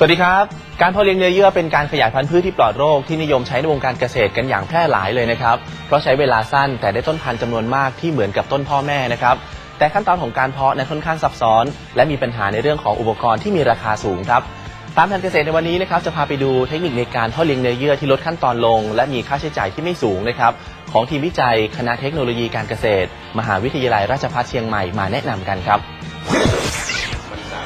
สวัสดีครับ การเพาะเลี้ยงเนื้อเยื่อเป็นการขยายพันธุ์พืชที่ปลอดโรคที่นิยมใช้ในวงการเกษตรกันอย่างแพร่หลายเลยนะครับ เพราะใช้เวลาสั้นแต่ได้ต้นพันธุ์จำนวนมากที่เหมือนกับต้นพ่อแม่นะครับ แต่ขั้นตอนของการเพาะนั้นค่อนข้างซับซ้อน และมีปัญหาในเรื่องของอุปกรณ์ที่มีราคาสูงครับ ตามแผนเกษตรในวันนี้นะครับจะพาไปดูเทคนิคในการเพาะเลี้ยงเนื้อเยื่อที่ลดขั้นตอนลง และมีค่าใช้จ่ายที่ไม่สูงนะครับของทีมวิจัย คณะเทคโนโลยีการเกษตร มหาวิทยาลัยราชภัฏเชียงใหม่มาแนะนำกันครับ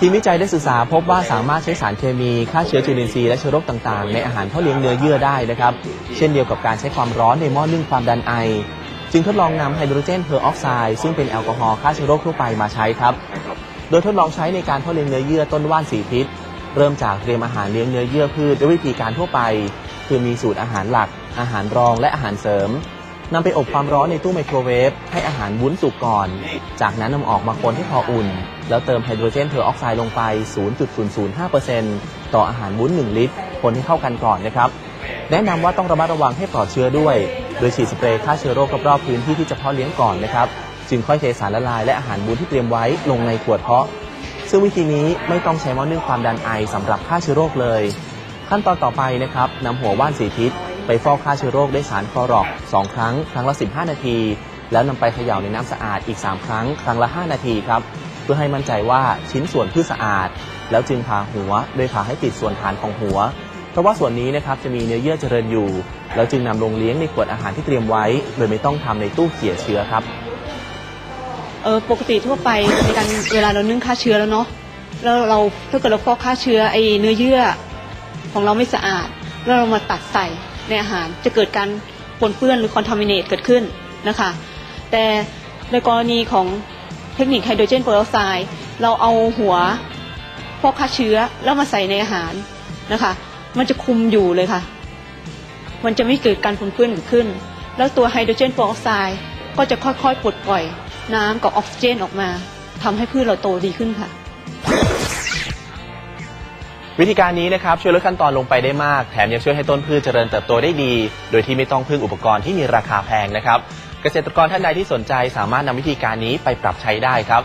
ทีมวิจัยได้ศึกษาพบว่าสามารถใช้สารเคมีฆ่าเชื้อจุลินทรีย์และเชื้อโรคต่างๆ ในอาหารเพาะเลี้ยงเนื้อเยื่อได้นะครับ เช่นเดียวกับการใช้ความร้อนในหม้อนึ่งความดันไอ จึงทดลองนำไฮโดรเจนเพอร์ออกไซด์ซึ่งเป็นแอลกอฮอล์ฆ่าเชื้อโรคทั่วไปมาใช้ครับ โดยทดลองใช้ในการเพาะเลี้ยงเนื้อเยื่อต้นว่านสีทิศเริ่มจากเตรียมอาหารเลี้ยงเนื้อเยื่อพืชด้วยวิธีการทั่วไป คือมีสูตรอาหารหลัก อาหารรองและอาหารเสริม นำไปอบความร้อนในตู้ไมโครเวฟให้อาหารวุ้นสุกก่อน จากนั้นนำออกมาคนให้พออุ่น แล้วเติมไฮโดรเจนเพอร์ออกไซด์ลงไป 0.005%ต่ออาหารวุ้น 1 ลิตร คนให้เข้ากันก่อนนะครับ แนะนำว่าต้องระมัดระวังให้ปลอดเชื้อด้วย โดยฉีดสเปรย์ฆ่าเชื้อโรครอบๆพื้นที่ที่จะเพาะเลี้ยงก่อนนะครับ จึงค่อยเทสารละลายและอาหารวุ้นที่เตรียมไว้ลงในขวดเพาะ ซึ่งวิธีนี้ไม่ต้องใช้หม้อนึ่งความดันไอสำหรับฆ่าเชื้อโรคเลย ขั้นตอนต่อไปนะครับนำหัวว่านสีทิศ ไปฟอกฆ่าเชื้อโรคด้วยสารคลอรอก 2 ครั้ง ครั้งละ 15 นาที แล้วนำไปเขย่าในน้ำสะอาดอีก 3 ครั้ง ครั้งละ 5 นาทีครับ เพื่อให้มั่นใจว่าชิ้นส่วนพืชสะอาด แล้วจึงผ่าหัวโดยผ่าให้ติดส่วนฐานของหัว เพราะว่าส่วนนี้นะครับจะมีเนื้อเยื่อเจริญอยู่ แล้วจึงนำลงเลี้ยงในขวดอาหารที่เตรียมไว้ โดยไม่ต้องทำในตู้เขี่ยเชื้อครับเออปกติทั่วไปในการเวลาเรานึ่งฆ่าเชื้อแล้วเนาะแล้วเราถ้าเกิดเราฟอกฆ่าเชื้อไอ้เนื้อเยื่อของเราไม่สะอาดแล้วเรามาตัดใส่ ในอาหารจะเกิดการปนเปื้อนหรือคอนทามิเนตเกิดขึ้นนะคะ แต่ในกรณีของเทคนิคไฮโดรเจนเปอร์ออกไซด์เราเอาหัวฟอกฆ่าเชื้อแล้วมาใส่ในอาหารนะคะ มันจะคุมอยู่เลยค่ะ มันจะไม่เกิดการปนเปื้อนเกิดขึ้น แล้วตัวไฮโดรเจนเปอร์ออกไซด์ก็จะค่อยๆปลดปล่อย น้ำกับออกซิเจนออกมาทำให้พืชเราโตดีขึ้นค่ะ วิธีการนี้นะครับช่วยลดขั้นตอนลงไปได้มาก แถมยังช่วยให้ต้นพืชเจริญเติบโตได้ดี โดยที่ไม่ต้องพึ่งอุปกรณ์ที่มีราคาแพงนะครับ เกษตรกรท่านใดที่สนใจสามารถนำวิธีการนี้ไปปรับใช้ได้ครับ